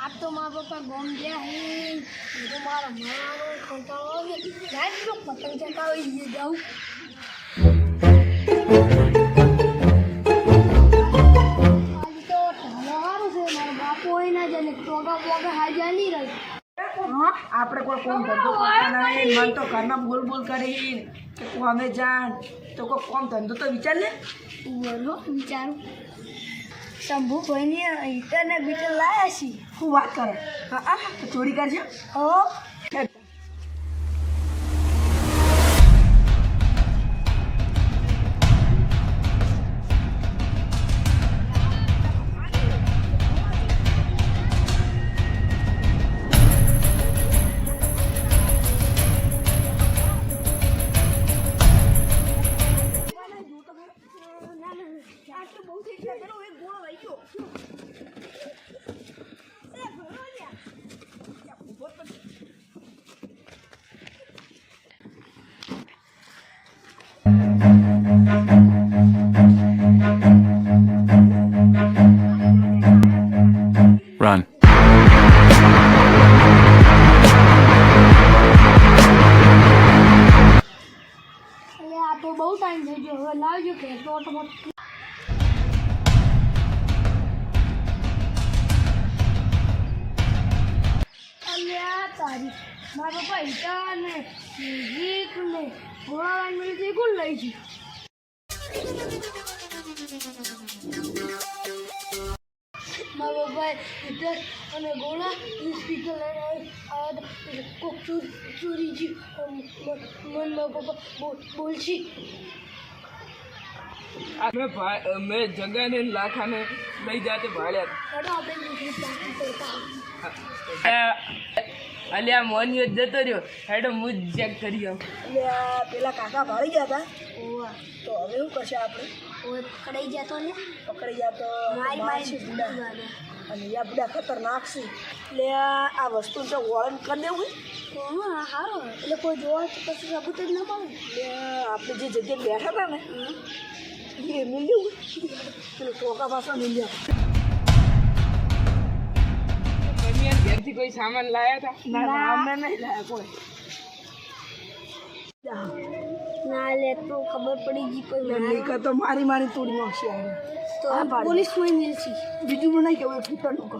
આ તો મારા પપ્પા ગોમ ગયા હે એ તો મારા મારો કંટાળો આવે લાઈટ તો પતંગ ચકાવી દે જાઉં આજે તો ઢાલો સારું છે મારા બાપુ હોય ના જાય ને ટોગા બોગા હાજર નહીં રહે હા આપણે કોઈ કોમ ધંધો કરતા નહીં મન તો ઘરમાં બોલ બોલ કરી કે કોમે જાણ. તો કોઈ કોમ ધંધો તો વિચાર લે. બોલો વિચારું. શંભુ ભાઈની હીટર ને બીટર લાયા છીએ શું વાત કરે. હા હા તો ચોરી કરજો. હો. Run. એટલે આ તો બહુ ટાઈમ થઈ ગયો હવે લાવજો કે તો ઓટોમેટિક અલ્યા તારી. મારા પપ્પા હિટા ને મ્યુઝિક ને ઘોડા મ્યુઝિક કોણ લઈ છે મારા પપ્પા હીટર અને ગોળા સ્પીકર લઈને આવ્યા હતા કોક ચોરી છે. મન મારા પપ્પા બોલ બોલશે. મેં જગાને લાખાને લઈ જાતે ભાડ્યા. હેડો આ મોનીઓ જતો રહ્યો. હેડો હું જ ચેક કરી આવું. એટલે આ પેલા કાકા ભાળી ગયા હતા. ઓવા તો હવે શું કરશે આપણે? ઓય પકડાઈ જતો ને? પકડી ગયા તો મારી મારી બુડા. અને યા બુડા ખતરનાક છે. એટલે આ આ વસ્તુ તો વળન કરી દેવું હા. હારો. એટલે કોઈ જોવા તો પછી સબૂત જ ના પડે. એટલે આપણે જે જગ્યાએ બેઠા હતા ને એ મિલ્યું પેલું ટોકા પાછા મિલ્યા. ઘેરથી કોઈ સામાન લાયા હતા ના ના અમે નહીં લાયા કોઈ. ના લે તો ખબર પડી ગઈ કોઈ નહીં તો મારી મારી તોડી નાખશે તો પોલીસ કોઈ નહીં બીજું મને કેવું ફૂટા નું કહો